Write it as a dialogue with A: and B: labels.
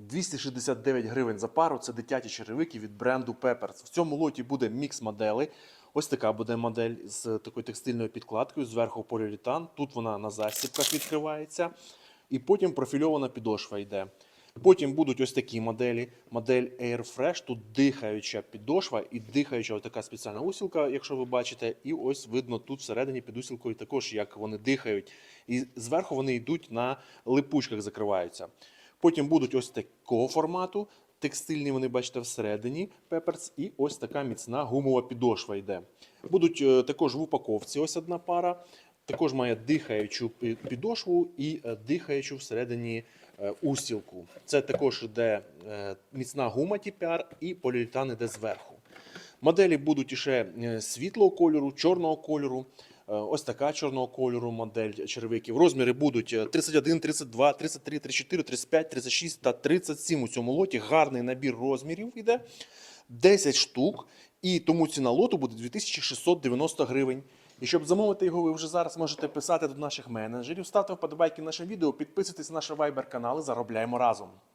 A: 269 гривень за пару. Це дитячі черевики від бренду Peppers. В цьому лоті буде мікс моделей. Ось така буде модель з такою текстильною підкладкою, зверху поліуретан. Тут вона на застібках відкривається. І потім профільована підошва йде. Потім будуть ось такі моделі. Модель Air Fresh, тут дихаюча підошва і дихаюча ось така спеціальна усілка, якщо ви бачите. І ось видно тут всередині під усілкою також, як вони дихають. І зверху вони йдуть на липучках, закриваються. Потім будуть ось такого формату. Текстильні вони бачите всередині пеперс, і ось така міцна гумова підошва йде. Будуть е, також в упаковці ось одна пара. Також має дихаючу підошву і е, дихаючу всередині е, устілку. Це також йде міцна гума TPR і поліуретан іде зверху. Моделі будуть іще світлого кольору, чорного кольору. Е, Ось така чорного кольору модель черевиків. Розміри будуть е, 31, 32, 33, 34, 35, 36 та 37 у цьому лоті. Гарний набір розмірів іде. 10 штук. І тому ціна лоту буде 2690 гривень. І щоб замовити його, ви вже зараз можете писати до наших менеджерів, ставте вподобайки нашим відео, підписуйтесь на наш вайбер канал заробляємо разом.